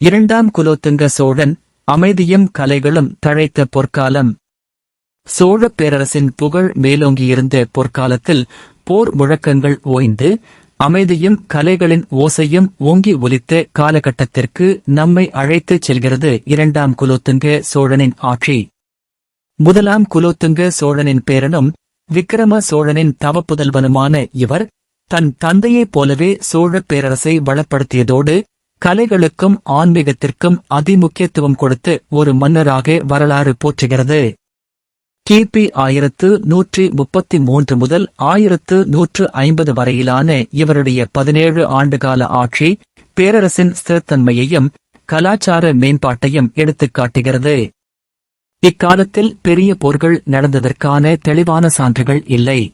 இரண்டாம் குலோத்துங்க சோழன் அமைதியும் கலைகளும் தழைத்த பொற்காலம். சோழப் பேரரசின் புகழ் மேலோங்கியிருந்த பொற்காலத்தில் போர் முழக்கங்கள் ஓய்ந்து அமைதியும் கலைகளின் ஓசையும் ஓங்கி ஒலித்த காலகட்டத்திற்கு நம்மை அழைத்துச் செல்கிறது இரண்டாம் குலோத்துங்க சோழனின் ஆட்சி. முதலாம் குலோத்துங்க சோழனின் பேரனும் விக்கிரம சோழனின் தவப்புதல்வனுமான இவர் தன் தந்தையைப் போலவே சோழப் பேரரசை வளப்படுத்தியதோடு கலைகளுக்கும் ஆன்மீகத்திற்கும் அதிமுக்கியத்துவம் கொடுத்து ஒரு மன்னராக வரலாறு போற்றுகிறது. கிபி ஆயிரத்து நூற்றி முப்பத்தி மூன்று முதல் ஆயிரத்து நூற்று ஐம்பது வரையிலான இவருடைய பதினேழு ஆண்டுகால ஆட்சி பேரரசின் ஸ்திரத்தன்மையையும் கலாச்சார மேம்பாட்டையும் எடுத்துக் காட்டுகிறது. இக்காலத்தில் பெரிய போர்கள் நடந்ததற்கான தெளிவான சான்றுகள் இல்லை.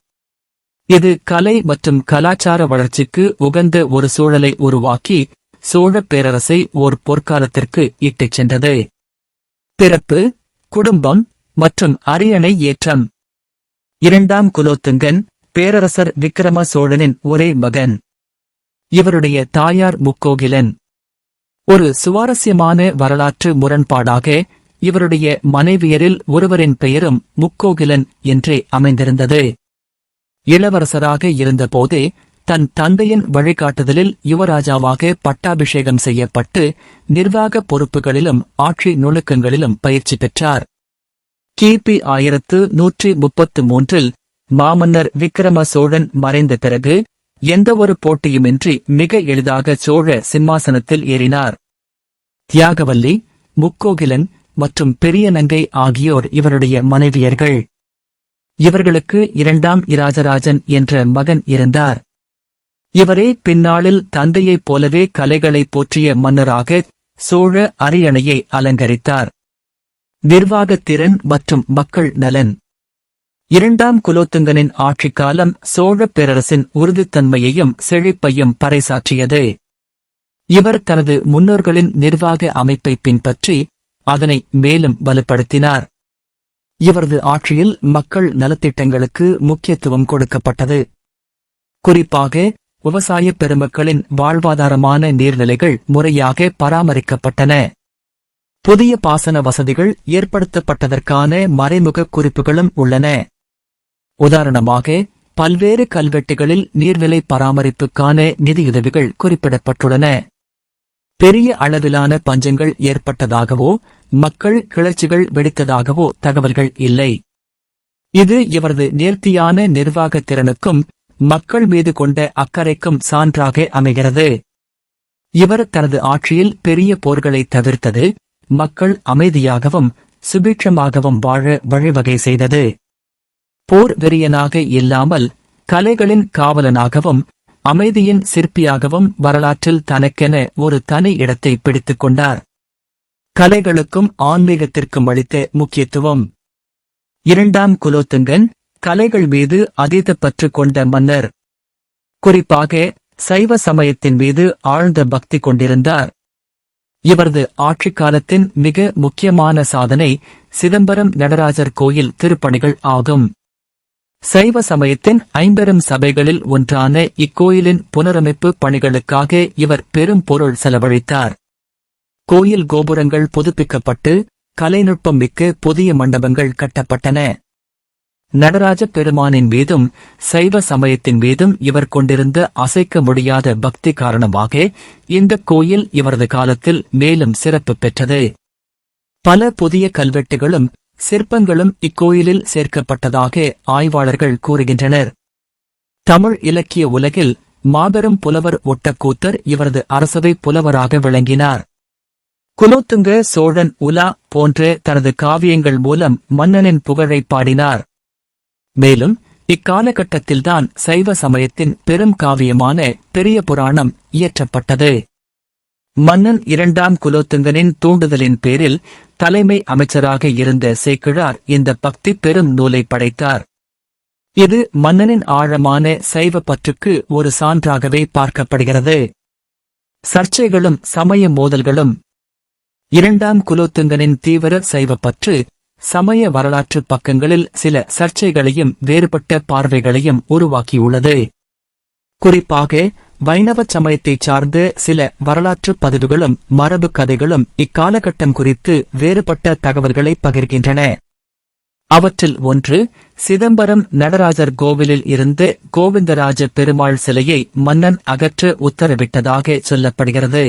இது கலை மற்றும் கலாச்சார வளர்ச்சிக்கு உகந்த ஒரு சூழலை உருவாக்கி சோழப் பேரரசை ஓர் பொற்காலத்திற்கு இட்டுச் சென்றது. பிறப்பு குடும்பம் மற்றும் அரியணை ஏற்றம். இரண்டாம் குலோத்துங்கன் பேரரசர் விக்கிரம சோழனின் ஒரே மகன். இவருடைய தாயார் முக்கோகிலன். ஒரு சுவாரஸ்யமான வரலாற்று முரண்பாடாக இவருடைய மனைவியரில் ஒருவரின் பெயரும் முக்கோகிலன் என்றே அமைந்திருந்தது. இளவரசராக இருந்தபோதே தன் தந்தையின் வழிகாட்டுதலில் யுவராஜாவாக பட்டாபிஷேகம் செய்யப்பட்டு நிர்வாக பொறுப்புகளிலும் ஆட்சி நுணுக்கங்களிலும் பயிற்சி பெற்றார். கிபி ஆயிரத்து நூற்றி முப்பத்து மூன்றில் மாமன்னர் விக்கிரம சோழன் மறைந்த பிறகு எந்தவொரு போட்டியுமின்றி மிக எளிதாக சோழ சிம்மாசனத்தில் ஏறினார். தியாகவல்லி முக்கோகிலன் மற்றும் பெரிய நங்கை ஆகியோர் இவருடைய மனைவியர்கள். இவர்களுக்கு இரண்டாம் இராஜராஜன் என்ற மகன் இருந்தார். இவரே பின்னாளில் தந்தையைப் போலவே கலைகளை போற்றிய மன்னராக சோழ அரியணையை அலங்கரித்தார். நிர்வாகத்திறன் மற்றும் மக்கள் நலன். இரண்டாம் குலோத்துங்கனின் ஆட்சிக் காலம் சோழப் பேரரசின் உறுதித்தன்மையையும் செழிப்பையும் பறைசாற்றியது. இவர் தனது முன்னோர்களின் நிர்வாக அமைப்பை பின்பற்றி அதனை மேலும் வலுப்படுத்தினார். இவரது ஆட்சியில் மக்கள் நலத்திட்டங்களுக்கு முக்கியத்துவம் கொடுக்கப்பட்டது. குறிப்பாக விவசாய பெருமக்களின் வாழ்வாதாரமான நீர்நிலைகள் முறையாக பராமரிக்கப்பட்டன. புதிய பாசன வசதிகள் ஏற்படுத்தப்பட்டதற்கான மறைமுக குறிப்புகளும் உள்ளன. உதாரணமாக பல்வேறு கல்வெட்டுகளில் நீர்நிலை பராமரிப்புக்கான நிதியுதவிகள் குறிப்பிடப்பட்டுள்ளன. பெரிய அளவிலான பஞ்சங்கள் ஏற்பட்டதாகவோ மக்கள் கிளர்ச்சிகள் வெடித்ததாகவோ தகவல்கள் இல்லை. இது இவரது நேர்த்தியான நிர்வாகத் திறனுக்கும் மக்கள் மீது கொண்ட அக்கறைக்கும் சான்றாக அமைகிறது. இவர் தனது ஆட்சியில் பெரிய போர்களை தவிர்த்தது மக்கள் அமைதியாகவும் சுபீட்சமாகவும் வாழ வழிவகை செய்தது. போர் வெறியனாக இல்லாமல் கலைகளின் காவலனாகவும் அமைதியின் சிற்பியாகவும் வரலாற்றில் தனக்கென ஒரு தனி இடத்தை பிடித்துக் கொண்டார். கலைகளுக்கும் ஆன்மீகத்திற்கும் அளித்த முக்கியத்துவம். இரண்டாம் குலோத்துங்கன் கலைகள் மீது அதீத பற்று கொண்ட மன்னர். குறிப்பாக சைவ சமயத்தின் மீது ஆழ்ந்த பக்தி கொண்டிருந்தார். இவரது ஆட்சி காலத்தின் மிக முக்கியமான சாதனை சிதம்பரம் நடராஜர் கோயில் திருப்பணிகள் ஆகும். சைவ சமயத்தின் ஐம்பெரும் சபைகளில் ஒன்றான இக்கோயிலின் புனரமைப்பு பணிகளுக்காக இவர் பெரும் பொருள் செலவழித்தார். கோயில் கோபுரங்கள் புதுப்பிக்கப்பட்டு கலைநுட்பம் மிக்க புதிய மண்டபங்கள் கட்டப்பட்டன. நடராஜ பெருமானின் மீதும் சைவ சமயத்தின் மீதும் இவர் கொண்டிருந்த அசைக்க முடியாத பக்தி காரணமாக இந்த கோயில் இவரது காலத்தில் மேலும் சிறப்பு பெற்றது. பல புதிய கல்வெட்டுகளும் சிற்பங்களும் இக்கோயிலில் சேர்க்கப்பட்டதாக ஆய்வாளர்கள் கூறுகின்றனர். தமிழ் இலக்கிய உலகில் மாபெரும் புலவர் ஒட்டக்கூத்தர் இவரது அரசவை புலவராக விளங்கினார். குலோத்துங்க சோழன் உலா போன்ற தனது காவியங்கள் மூலம் மன்னனின் புகழை பாடினார். மேலும் இக்காலகட்டத்தில்தான் சைவ சமயத்தின் பெரும் காவியமான பெரிய புராணம் இயற்றப்பட்டது. மன்னன் இரண்டாம் குலோத்துங்கனின் தூண்டுதலின் பேரில் தலைமை அமைச்சராக இருந்த சேக்கிழார் இந்த பக்தி பெரும் நூலை படைத்தார். இது மன்னனின் ஆழமான சைவ பற்றுக்கு ஒரு சான்றாகவே பார்க்கப்படுகிறது. சர்ச்சைகளும் சமய மோதல்களும் இரண்டாம் குலோத்துங்கனின் தீவிர சைவப்பற்று சமய வரலாற்று பக்கங்களில் சில சர்ச்சைகளையும் வேறுபட்ட பார்வைகளையும் உருவாக்கியுள்ளது. குறிப்பாக வைணவ சமயத்தைச் சார்ந்த சில வரலாற்று பதிவுகளும் மரபு கதைகளும் இக்காலகட்டம் குறித்து வேறுபட்ட தகவல்களை பகிர்கின்றன. அவற்றில் ஒன்று சிதம்பரம் நடராஜர் கோவிலில் இருந்து கோவிந்தராஜ பெருமாள் சிலையை மன்னன் அகற்ற உத்தரவிட்டதாக சொல்லப்படுகிறது.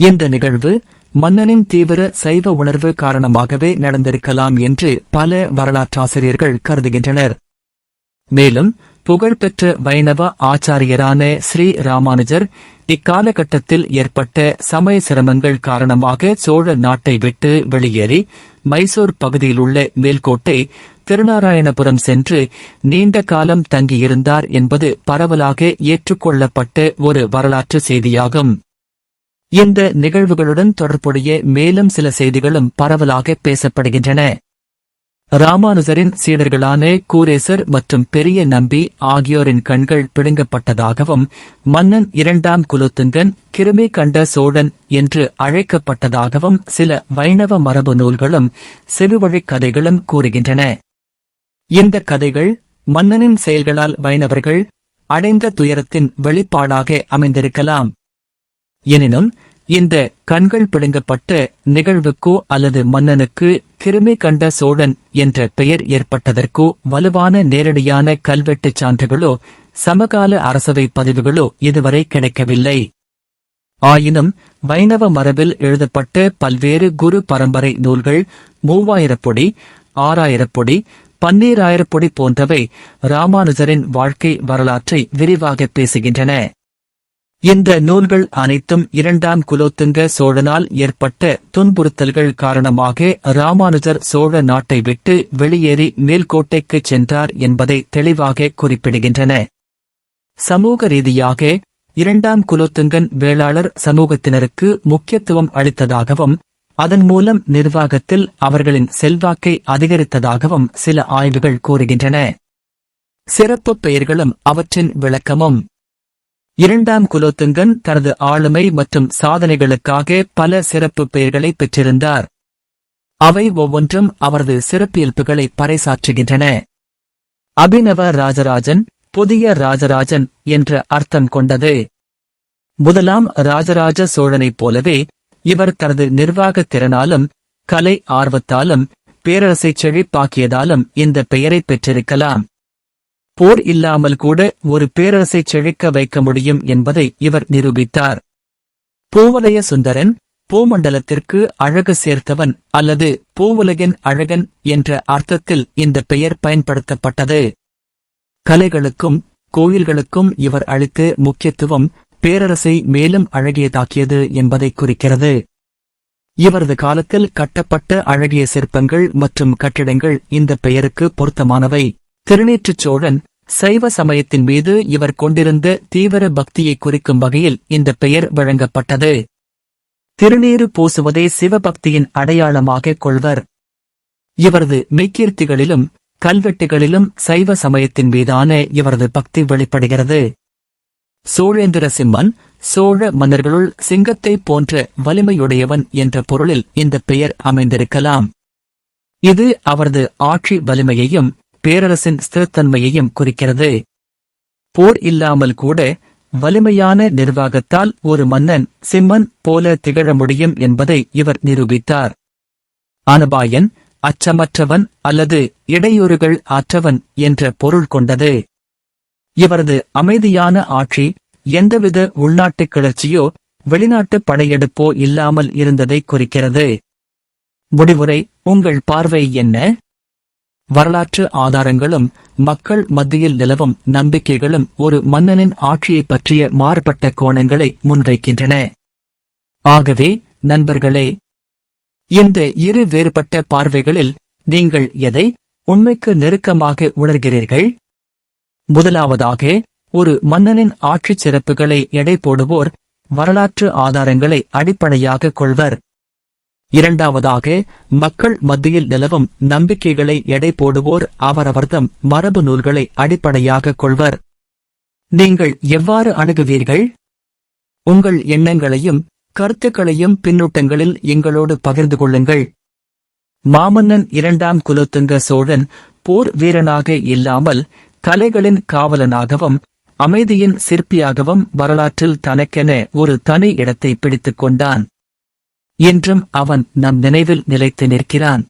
இந்த நிகழ்வு மன்னனின் தீவிர சைவ உணர்வு காரணமாகவே நடந்திருக்கலாம் என்று பல வரலாற்றாசிரியர்கள் கருதுகின்றனர். மேலும் புகழ்பெற்ற வைணவ ஆச்சாரியரான ஸ்ரீ ராமானுஜர் இக்காலகட்டத்தில் ஏற்பட்ட சமய சிரமங்கள் காரணமாக சோழ நாட்டை விட்டு வெளியேறி மைசூர் பகுதியிலுள்ள மேல்கோட்டை திருநாராயணபுரம் சென்று நீண்ட காலம் தங்கியிருந்தார் என்பது பரவலாக ஏற்றுக்கொள்ளப்பட்ட ஒரு வரலாற்று செய்தியாகும். இந்த நிகழ்வுகளுடன் தொடர்புடைய மேலும் சில செய்திகளும் பரவலாக பேசப்படுகின்றன. ராமானுஜரின் சீடர்களான கூரேசர் மற்றும் பெரிய நம்பி ஆகியோரின் கண்கள் பிடுங்கப்பட்டதாகவும் மன்னன் இரண்டாம் குலோத்துங்கன் கிருமி கண்ட சோழன் என்று அழைக்கப்பட்டதாகவும் சில வைணவ மரபு நூல்களும் சிறுவழிக் கதைகளும் கூறுகின்றன. இந்த கதைகள் மன்னனின் செயல்களால் வைணவர்கள் அடைந்த துயரத்தின் வெளிப்பாடாக அமைந்திருக்கலாம். எனினும் இந்த கண்கள் பிடுங்கப்பட்ட நிகழ்வுக்கோ அல்லது மன்னனுக்கு கிருமி கண்ட சோழன் என்ற பெயர் ஏற்பட்டதற்கோ வலுவான நேரடியான கல்வெட்டுச் சான்றுகளோ சமகால அரசவை பதிவுகளோ இதுவரை கிடைக்கவில்லை. ஆயினும் வைணவ மரபில் எழுதப்பட்ட பல்வேறு குரு பரம்பரை நூல்கள் மூவாயிரப்பொடி ஆறாயிரப்பொடி பன்னீராயிரப்பொடி போன்றவை ராமானுஜரின் வாழ்க்கை வரலாற்றை விரிவாக பேசுகின்றன. இந்த நூல்கள் அனைத்தும் இரண்டாம் குலோத்துங்க சோழனால் ஏற்பட்ட துன்புறுத்தல்கள் காரணமாக ராமானுஜர் சோழ நாட்டை விட்டு வெளியேறி மேல்கோட்டைக்கு சென்றார் என்பதை தெளிவாக குறிப்பிடுகின்றன. சமூக ரீதியாக இரண்டாம் குலோத்துங்கன் வேளாளர் சமூகத்தினருக்கு முக்கியத்துவம் அளித்ததாகவும் அதன் மூலம் நிர்வாகத்தில் அவர்களின் செல்வாக்கை அதிகரித்ததாகவும் சில ஆய்வுகள் கூறுகின்றன. சிறப்பு பெயர்களும் அவற்றின் விளக்கமும். இரண்டாம் குலோத்துங்கன் தனது ஆளுமை மற்றும் சாதனைகளுக்காக பல சிறப்பு பெயர்களை பெற்றிருந்தார். அவை ஒவ்வொன்றும் அவரது சிறப்பியல்புகளை பறைசாற்றுகின்றன. அபினவ ராஜராஜன் புதிய ராஜராஜன் என்ற அர்த்தம் கொண்டது. முதலாம் ராஜராஜ சோழனைப் போலவே இவர் தனது நிர்வாகத் திறனாலும் கலை ஆர்வத்தாலும் பேரரசை செழிப்பாக்கியதாலும் இந்த பெயரை பெற்றிருக்கலாம். போர் இல்லாமல் கூட ஒரு பேரரசை செழிக்க வைக்க முடியும் என்பதை இவர் நிரூபித்தார். பூவலய சுந்தரன் பூமண்டலத்திற்கு அழகு சேர்த்தவன் அல்லது பூவுலகின் அழகன் என்ற அர்த்தத்தில் இந்த பெயர் பயன்படுத்தப்பட்டது. கலைகளுக்கும் கோயில்களுக்கும் இவர் அளித்த முக்கியத்துவம் பேரரசை மேலும் அழகியதாக்கியது என்பதை குறிக்கிறது. இவரது காலத்தில் கட்டப்பட்ட அழகிய சிற்பங்கள் மற்றும் கட்டிடங்கள் இந்த பெயருக்கு பொருத்தமானவை. திருநேற்றுச் சோழன் சைவ சமயத்தின் மீது இவர் கொண்டிருந்த தீவிர பக்தியை குறிக்கும் வகையில் இந்த பெயர் வழங்கப்பட்டது. திருநீறு பூசுவதே சிவபக்தியின் அடையாளமாக கொள்வர். இவரது மெய்கீர்த்திகளிலும் கல்வெட்டுகளிலும் சைவ சமயத்தின் மீதான இவரது பக்தி வெளிப்படுகிறது. சோழேந்திர சிம்மன் சோழ மன்னர்களுள் சிங்கத்தைப் போன்ற வலிமையுடையவன் என்ற பொருளில் இந்த பெயர் அமைந்திருக்கலாம். இது அவரது ஆட்சி வலிமையையும் பேரரசின் ஸ்திரத்தன்மையையும் குறிக்கிறது. போர் இல்லாமல் கூட வலிமையான நிர்வாகத்தால் ஒரு மன்னன் சிம்மன் போல திகழ முடியும் என்பதை இவர் நிரூபித்தார். அனபாயன் அச்சமற்றவன் அல்லது இடையூறுகள் ஆற்றவன் என்ற பொருள் கொண்டது. இவரது அமைதியான ஆட்சி எந்தவித உள்நாட்டுக் கிளர்ச்சியோ வெளிநாட்டு படையெடுப்போ இல்லாமல் இருந்ததை குறிக்கிறது. முடிவுரை உங்கள் பார்வை என்ன? வரலாற்று ஆதாரங்களும் மக்கள் மத்தியில் நிலவும் நம்பிக்கைகளும் ஒரு மன்னனின் ஆட்சியைப் பற்றிய மாறுபட்ட கோணங்களை முன்வைக்கின்றன. ஆகவே நண்பர்களே இந்த இரு வேறுபட்ட பார்வைகளில் நீங்கள் எதை உண்மைக்கு நெருக்கமாக உணர்கிறீர்கள்? முதலாவதாக ஒரு மன்னனின் ஆட்சி சிறப்புகளை எடை போடுவோர் வரலாற்று ஆதாரங்களை அடிப்படையாக கொள்வர். இரண்டாவதாக மக்கள் மத்தியில் நிலவும் நம்பிக்கைகளை எடை போடுவோர் அவரவர்தம் மரபு நூல்களை அடிப்படையாக கொள்வர். நீங்கள் எவ்வாறு அணுகுவீர்கள்? உங்கள் எண்ணங்களையும் கருத்துக்களையும் பின்னூட்டங்களில் எங்களோடு பகிர்ந்து கொள்ளுங்கள். மாமன்னன் இரண்டாம் குலத்துங்க சோழன் போர் வீரனாக இல்லாமல் கலைகளின் காவலனாகவும் அமைதியின் சிற்பியாகவும் வரலாற்றில் தனக்கென ஒரு தனி இடத்தை பிடித்துக் கொண்டான். என்றும் அவன் நம் நினைவில் நிலைத்து நிற்கிறான்.